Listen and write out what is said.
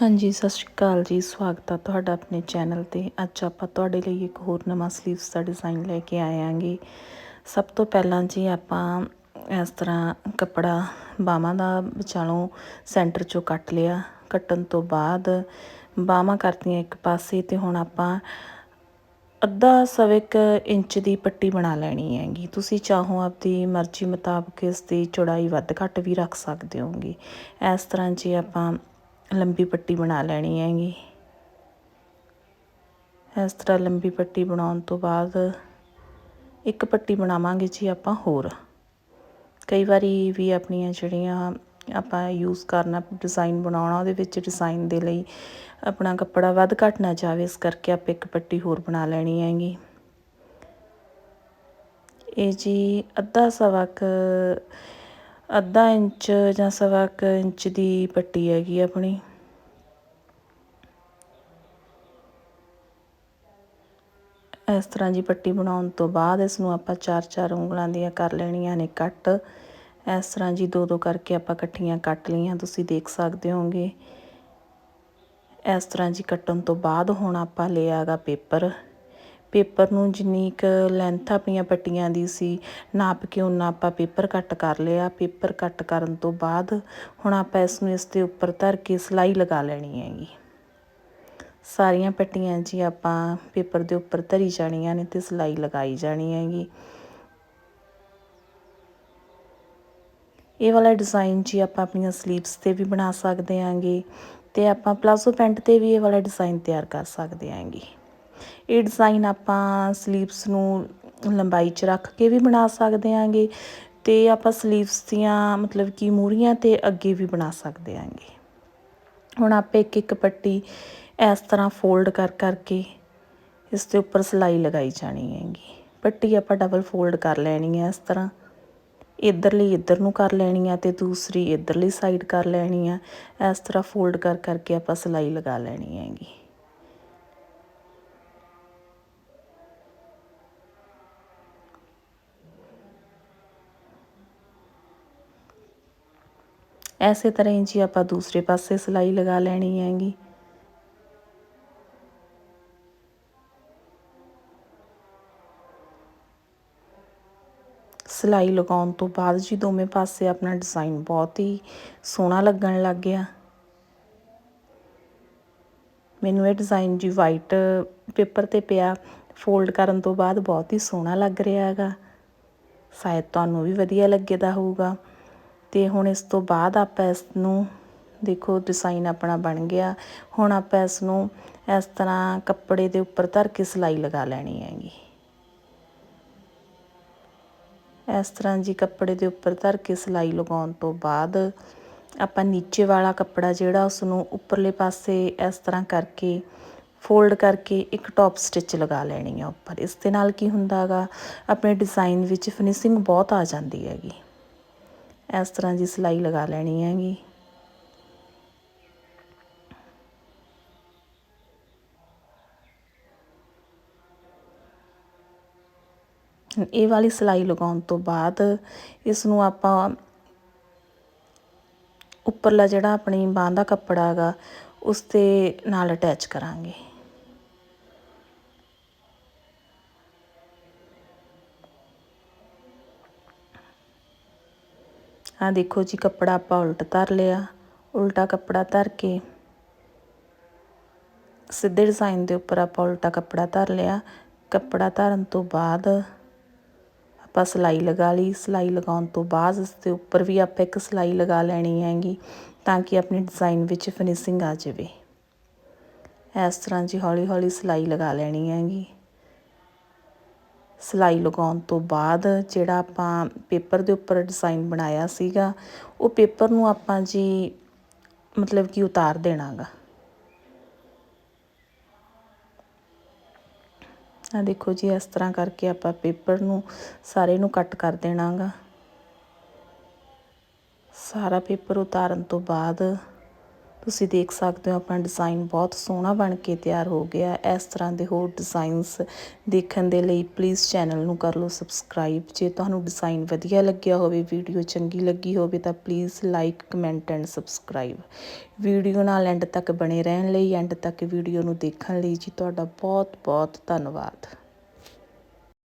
ਹਾਂਜੀ, ਸਤਿ ਸ਼੍ਰੀ ਅਕਾਲ ਜੀ। ਸਵਾਗਤ ਆ ਤੁਹਾਡਾ ਆਪਣੇ ਚੈਨਲ ਤੇ। ਅੱਜ ਆਪਾਂ ਤੁਹਾਡੇ ਲਈ ਇੱਕ ਹੋਰ ਨਵਾਂ ਸਲੀਵਸ ਦਾ ਡਿਜ਼ਾਈਨ ਲੈ ਕੇ ਆਏ ਆਂਗੇ ਸਭ ਤੋਂ ਪਹਿਲਾਂ ਜੀ ਆਪਾਂ ਇਸ ਤਰ੍ਹਾਂ ਕੱਪੜਾ ਬਾਹਾਂ ਦਾ ਵਿਚਾਲੋਂ ਸੈਂਟਰ ਚੋਂ ਕੱਟ ਲਿਆ। ਕੱਟਣ ਤੋਂ ਬਾਅਦ ਬਾਹਾਂ ਕਰਤੀਆਂ ਇੱਕ ਪਾਸੇ ਤੇ ਹੁਣ ਆਪਾਂ ਅੱਧਾ ਸਵਾ ਇੰਚ ਦੀ ਪੱਟੀ ਬਣਾ ਲੈਣੀ ਹੈਗੀ। ਤੁਸੀਂ ਚਾਹੋ ਆਪਦੀ ਮਰਜ਼ੀ ਮੁਤਾਬਕ ਇਸ ਦੀ ਚੌੜਾਈ ਵੱਧ ਘੱਟ ਵੀ ਰੱਖ ਸਕਦੇ ਹੋਗੇ। ਇਸ ਤਰ੍ਹਾਂ ਜੇ ਆਪਾਂ ਲੰਬੀ ਪੱਟੀ ਬਣਾ ਲੈਣੀ ਹੈਗੀ। ਇਸ ਤਰ੍ਹਾਂ ਲੰਬੀ ਪੱਟੀ ਬਣਾਉਣ ਤੋਂ ਬਾਅਦ ਇੱਕ ਪੱਟੀ ਬਣਾਵਾਂਗੇ ਜੀ ਆਪਾਂ ਹੋਰ। ਕਈ ਵਾਰੀ ਵੀ ਆਪਣੀਆਂ ਜਿਹੜੀਆਂ ਆਪਾਂ ਯੂਜ਼ ਕਰਨਾ ਡਿਜ਼ਾਈਨ ਬਣਾਉਣਾ, ਉਹਦੇ ਵਿੱਚ ਡਿਜ਼ਾਈਨ ਦੇ ਲਈ ਆਪਣਾ ਕੱਪੜਾ ਵੱਧ ਘੱਟ ਨਾ ਜਾਵੇ, ਇਸ ਕਰਕੇ ਆਪਾਂ ਇੱਕ ਪੱਟੀ ਹੋਰ ਬਣਾ ਲੈਣੀ ਹੈਗੀ। ਇਹ ਜੀ ਅੱਧਾ ਸਵਾ ਕ, ਅੱਧਾ ਇੰਚ ਜਾਂ ਸਵਾ ਕ ਇੰਚ ਦੀ ਪੱਟੀ ਹੈਗੀ ਆਪਣੀ। ਇਸ ਤਰ੍ਹਾਂ ਜੀ ਪੱਟੀ ਬਣਾਉਣ ਤੋਂ ਬਾਅਦ ਇਸ ਨੂੰ ਆਪਾਂ ਚਾਰ ਚਾਰ ਉਂਗਲਾਂ ਦੀਆਂ ਕਰ ਲੈਣੀਆਂ ਨੇ ਕੱਟ। ਇਸ ਤਰ੍ਹਾਂ ਜੀ ਦੋ ਦੋ ਕਰਕੇ ਆਪਾਂ ਇਕੱਠੀਆਂ ਕੱਟ ਲਈਆਂ, ਤੁਸੀਂ ਦੇਖ ਸਕਦੇ ਹੋਗੇ ਇਸ ਤਰ੍ਹਾਂ ਜੀ ਕੱਟਣ ਤੋਂ ਬਾਅਦ ਹੁਣ ਆਪਾਂ ਲਿਆਗਾ ਪੇਪਰ। ਪੇਪਰ ਨੂੰ ਜਿੰਨੀ ਕੁ ਲੈਂਥ ਆਪਣੀਆਂ ਪੱਟੀਆਂ ਦੀ ਸੀ, ਨਾਪ ਕੇ ਉਹਨਾਂ ਆਪਾਂ ਪੇਪਰ ਕੱਟ ਕਰ ਲਿਆ। ਪੇਪਰ ਕੱਟ ਕਰਨ ਤੋਂ ਬਾਅਦ ਹੁਣ ਆਪਾਂ ਇਸ ਨੂੰ ਇਸ ਦੇ ਉੱਪਰ ਧਰ ਕੇ ਸਿਲਾਈ ਲਗਾ ਲੈਣੀ ਹੈਗੀ। ਸਾਰੀਆਂ ਪੱਟੀਆਂ ਜੀ ਆਪਾਂ ਪੇਪਰ ਦੇ ਉੱਪਰ ਧਰੀ ਜਾਣੀਆਂ ਨੇ ਤੇ ਸਿਲਾਈ ਲਗਾਈ ਜਾਣੀ ਹੈਗੀ। ਇਹ ਵਾਲਾ ਡਿਜ਼ਾਈਨ ਜੀ ਆਪਾਂ ਆਪਣੀਆਂ ਸਲੀਵਸ ਤੇ ਵੀ ਬਣਾ ਸਕਦੇ ਆਂਗੇ ਤੇ ਆਪਾਂ ਪਲਾਜ਼ੋ ਪੈਂਟ ਤੇ ਵੀ ਇਹ ਵਾਲਾ ਡਿਜ਼ਾਈਨ ਤਿਆਰ ਕਰ ਸਕਦੇ ਆਂਗੇ। ਇਹ ਡਿਜ਼ਾਈਨ ਆਪਾਂ ਸਲੀਵਸ ਨੂੰ ਲੰਬਾਈ 'ਚ ਰੱਖ ਕੇ ਵੀ ਬਣਾ ਸਕਦੇ ਆਂਗੇ ਤੇ ਆਪਾਂ ਸਲੀਵਸ ਦੀਆਂ ਮਤਲਬ ਕਿ ਮੂਰੀਆਂ ਤੇ ਅੱਗੇ ਵੀ ਬਣਾ ਸਕਦੇ ਆਂਗੇ। ਹੁਣ ਆਪਾਂ ਇੱਕ ਇੱਕ ਪੱਟੀ ਇਸ ਤਰ੍ਹਾਂ ਫੋਲਡ ਕਰ ਕਰਕੇ ਇਸ ਦੇ ਉੱਪਰ ਸਿਲਾਈ ਲਗਾਈ ਜਾਣੀ ਹੈਗੀ। ਪੱਟੀ ਆਪਾਂ ਡਬਲ ਫੋਲਡ ਕਰ ਲੈਣੀ ਹੈ ਇਸ ਤਰ੍ਹਾਂ। ਇਧਰਲੀ ਇੱਧਰ ਨੂੰ ਕਰ ਲੈਣੀ ਆ ਤੇ ਦੂਸਰੀ ਇਧਰਲੀ ਸਾਈਡ ਕਰ ਲੈਣੀ ਆ। ਇਸ ਤਰ੍ਹਾਂ ਫੋਲਡ ਕਰ ਕਰਕੇ ਆਪਾਂ ਸਿਲਾਈ ਲਗਾ ਲੈਣੀ ਹੈਗੀ। ਐਸੇ ਤਰ੍ਹਾਂ ਹੀ ਜੀ ਆਪਾਂ ਦੂਸਰੇ ਪਾਸੇ ਸਿਲਾਈ ਲਗਾ ਲੈਣੀ ਹੈਗੀ। ਸਿਲਾਈ ਲਗਾਉਣ ਤੋਂ ਬਾਅਦ ਜੀ ਦੋਵੇਂ ਪਾਸੇ ਆਪਣਾ ਡਿਜ਼ਾਈਨ ਬਹੁਤ ਹੀ ਸੋਹਣਾ ਲੱਗਣ ਲੱਗ ਗਿਆ। ਮੈਨੂੰ ਇਹ ਡਿਜ਼ਾਈਨ ਜੀ ਵਾਈਟ ਪੇਪਰ ਤੇ ਪਿਆ ਫੋਲਡ ਕਰਨ ਤੋਂ ਬਾਅਦ ਬਹੁਤ ਹੀ ਸੋਹਣਾ ਲੱਗ ਰਿਹਾ ਹੈਗਾ। ਸ਼ਾਇਦ ਤੁਹਾਨੂੰ ਵੀ ਵਧੀਆ ਲੱਗੇਦਾ ਹੋਊਗਾ। ਤੇ ਹੁਣ ਇਸ ਤੋਂ ਬਾਅਦ ਆਪਾਂ ਇਸ ਨੂੰ, ਦੇਖੋ ਡਿਜ਼ਾਈਨ ਆਪਣਾ ਬਣ ਗਿਆ। ਹੁਣ ਆਪਾਂ ਇਸ ਨੂੰ ਇਸ ਤਰ੍ਹਾਂ ਕੱਪੜੇ ਦੇ ਉੱਪਰ ਧਰ ਕੇ ਸਿਲਾਈ ਲਗਾ ਲੈਣੀ ਹੈਗੀ। ਇਸ ਤਰ੍ਹਾਂ ਜੀ ਕੱਪੜੇ ਦੇ ਉੱਪਰ ਧਰ ਕੇ ਸਿਲਾਈ ਲਗਾਉਣ ਤੋਂ ਬਾਅਦ ਆਪਾਂ ਨੀਚੇ ਵਾਲਾ ਕੱਪੜਾ ਜਿਹੜਾ ਉਸ ਨੂੰ ਉੱਪਰਲੇ ਪਾਸੇ ਇਸ ਤਰ੍ਹਾਂ ਕਰਕੇ ਫੋਲਡ ਕਰਕੇ ਇੱਕ ਟੌਪ ਸਟਿਚ ਲਗਾ ਲੈਣੀ ਆ ਉੱਪਰ। ਇਸ ਦੇ ਨਾਲ ਕੀ ਹੁੰਦਾਗਾ ਆਪਣੇ ਡਿਜ਼ਾਈਨ ਵਿੱਚ ਫਿਨਿਸ਼ਿੰਗ ਬਹੁਤ ਆ ਜਾਂਦੀ ਹੈਗੀ। ਇਸ ਤਰ੍ਹਾਂ ਜੀ ਸਿਲਾਈ ਲਗਾ ਲੈਣੀ ਹੈਗੀ। ਇਹ ਵਾਲੀ ਸਿਲਾਈ ਲਗਾਉਣ ਤੋਂ ਬਾਅਦ ਇਸ ਨੂੰ ਆਪਾਂ ਉੱਪਰਲਾ ਜਿਹੜਾ ਆਪਣੀ ਬਾਂਹ ਦਾ ਕੱਪੜਾ ਹੈਗਾ ਉਸ ਤੇ ਨਾਲ ਅਟੈਚ ਕਰਾਂਗੇ। ਆ ਦੇਖੋ ਜੀ, ਕੱਪੜਾ ਆਪਾਂ ਉਲਟ ਧਰ ਲਿਆ। ਉਲਟਾ ਕੱਪੜਾ ਧਰ ਕੇ ਸਿੱਧੇ ਡਿਜ਼ਾਈਨ ਦੇ ਉੱਪਰ ਆਪਾਂ ਉਲਟਾ ਕੱਪੜਾ ਧਰ ਲਿਆ। ਕੱਪੜਾ ਧਰਨ ਤੋਂ ਬਾਅਦ ਆਪਾਂ ਸਿਲਾਈ ਲਗਾ ਲਈ। ਸਿਲਾਈ ਲਗਾਉਣ ਤੋਂ ਬਾਅਦ ਇਸ ਦੇ ਉੱਪਰ ਵੀ ਆਪਾਂ ਇੱਕ ਸਿਲਾਈ ਲਗਾ ਲੈਣੀ ਹੈਗੀ ਤਾਂ ਕਿ ਆਪਣੇ ਡਿਜ਼ਾਈਨ ਵਿੱਚ ਫਿਨਿਸ਼ਿੰਗ ਆ ਜਾਵੇ। ਇਸ ਤਰ੍ਹਾਂ ਜੀ ਹੌਲੀ ਹੌਲੀ ਸਿਲਾਈ ਲਗਾ ਲੈਣੀ ਹੈਗੀ। ਸਿਲਾਈ ਲਗਾਉਣ ਤੋਂ ਬਾਅਦ ਜਿਹੜਾ ਆਪਾਂ ਪੇਪਰ ਦੇ ਉੱਪਰ ਡਿਜ਼ਾਈਨ ਬਣਾਇਆ ਸੀਗਾ, ਉਹ ਪੇਪਰ ਨੂੰ ਆਪਾਂ ਜੀ ਮਤਲਬ ਕਿ ਉਤਾਰ ਦੇਣਾਗਾ। ਆ ਦੇਖੋ ਜੀ, ਇਸ ਤਰ੍ਹਾਂ ਕਰਕੇ ਆਪਾਂ ਪੇਪਰ ਨੂੰ ਸਾਰੇ ਨੂੰ ਕੱਟ ਕਰ ਦੇਣਾਗਾ। ਸਾਰਾ ਪੇਪਰ ਉਤਾਰਨ ਤੋਂ ਬਾਅਦ ਤੁਸੀਂ ਦੇਖ ਸਕਦੇ ਹੋ ਆਪਣਾ ਡਿਜ਼ਾਈਨ ਬਹੁਤ ਸੋਹਣਾ ਬਣ ਕੇ ਤਿਆਰ ਹੋ ਗਿਆ ਇਸ ਤਰ੍ਹਾਂ ਦੇ ਹੋਰ ਡਿਜ਼ਾਈਨਸ ਦੇਖਣ ਦੇ ਲਈ ਪਲੀਜ਼ ਚੈਨਲ ਨੂੰ ਕਰ ਲਓ ਸਬਸਕ੍ਰਾਈਬ ਜੇ ਤੁਹਾਨੂੰ ਡਿਜ਼ਾਈਨ ਵਧੀਆ ਲੱਗਿਆ ਹੋਵੇ ਵੀਡੀਓ ਚੰਗੀ ਲੱਗੀ ਹੋਵੇ ਤਾਂ please like comment and subscribe video ਨਾਲ ਐਂਡ ਤੱਕ ਬਣੇ ਰਹਿਣ ਲਈ ਐਂਡ ਤੱਕ ਵੀਡੀਓ ਨੂੰ ਦੇਖਣ ਲਈ ਜੀ ਤੁਹਾਡਾ ਬਹੁਤ ਬਹੁਤ ਧੰਨਵਾਦ।